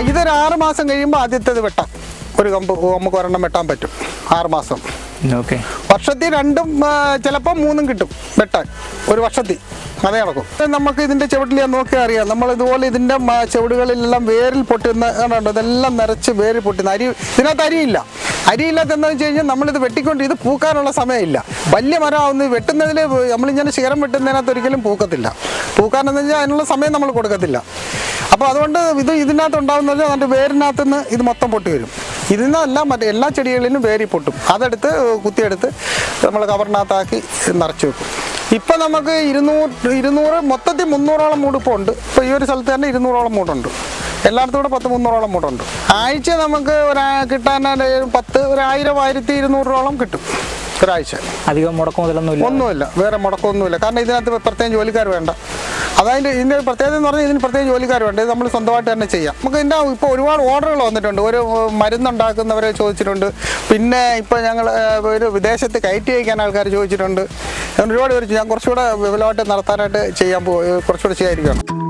ഇതൊരു ആറ് മാസം കഴിയുമ്പോൾ ആദ്യത്തെ വെട്ടാം. ഒരു കമ്പ് നമുക്ക് ഒരെണ്ണം വെട്ടാൻ പറ്റും. ആറ് മാസം. ഓക്കെ. വർഷത്തിൽ രണ്ടും ചിലപ്പോൾ മൂന്നും കിട്ടും വെട്ടാൻ. ഒരു വർഷത്തിൽ. അതേ നടക്കും നമുക്ക് ഇതിന്റെ ചുവട്ടിൽ ഞാൻ നോക്കി അറിയാം. നമ്മൾ ഇതുപോലെ ഇതിന്റെ ചുവടുകളിലെല്ലാം വേരിൽ പൊട്ടുന്ന കണ്ടോ? ഇതെല്ലാം നിറച്ച് വേരിൽ പൊട്ടുന്ന അരി ഇതിനകത്ത് അരിയില്ല. അരിയില്ലാത്ത എന്താണെന്ന് വെച്ച് കഴിഞ്ഞാൽ നമ്മളിത് വെട്ടിക്കൊണ്ട് ഇത് പൂക്കാനുള്ള സമയമില്ല. വലിയ മരം ആവുന്നത് വെട്ടുന്നതിൽ നമ്മളിങ്ങനെ ശിഖരം വെട്ടുന്നതിനകത്ത് ഒരിക്കലും പൂക്കത്തില്ല. പൂക്കാനെന്ന് വെച്ചാൽ അതിനുള്ള സമയം നമ്മൾ കൊടുക്കത്തില്ല. അപ്പോൾ അതുകൊണ്ട് ഇത് ഇതിനകത്ത് ഉണ്ടാകുന്നത് അതിന്റെ വേരിനകത്ത് നിന്ന് ഇത് മൊത്തം പൊട്ടി വരും. ഇതിൽ എല്ലാം മറ്റേ എല്ലാ ചെടികളിലും വേരി പൊട്ടും. അതെടുത്ത് കുത്തിയെടുത്ത് നമ്മൾ കവറിനകത്താക്കി നിറച്ച് വെക്കും. ഇപ്പം നമുക്ക് ഇരുന്നൂറ് ഇരുന്നൂറ് മൊത്തത്തിൽ മുന്നൂറോളം മൂട് ഇപ്പോൾ ഉണ്ട്. ഇപ്പോൾ ഈ ഒരു സ്ഥലത്ത് തന്നെ ഇരുന്നൂറോളം മൂടുണ്ട്. എല്ലായിടത്തും കൂടെ പത്ത് മുന്നൂറോളം മൂടുണ്ട്. ആഴ്ച നമുക്ക് ഒരാ കിട്ടാൻ പത്ത് ഒരായിരം ആയിരം ആയിരത്തി ഇരുന്നൂറോളം കിട്ടും. ഒരാഴ്ച. അധികം മുടക്കം ഒന്നുമില്ല. വേറെ മുടക്കമൊന്നുമില്ല. കാരണം ഇതിനകത്ത് പ്രത്യേകം ജോലിക്കാർ വേണ്ട. അതായത് ഇതിന്റെ പ്രത്യേകത എന്ന് പറഞ്ഞാൽ ഇതിന് പ്രത്യേക ജോലിക്കാരുണ്ട്. നമ്മൾ സ്വന്തമായിട്ട് തന്നെ ചെയ്യാം. നമുക്ക് ഇതിന്റെ ഇപ്പോൾ ഒരുപാട് ഓർഡറുകൾ വന്നിട്ടുണ്ട്. ഒരു മരുന്നുണ്ടാക്കുന്നവരെ ചോദിച്ചിട്ടുണ്ട്. പിന്നെ ഇപ്പോൾ ഞങ്ങൾ ഒരു വിദേശത്ത് കയറ്റി അയക്കാൻ ആൾക്കാർ ചോദിച്ചിട്ടുണ്ട്. ഒരുപാട് പേര് ഞാൻ കുറച്ചുകൂടെ വിപുലമായിട്ട് നടത്താനായിട്ട് ചെയ്യാൻ പോ കുറച്ചുകൂടെ ചെയ്യാതിരിക്കുകയാണ്.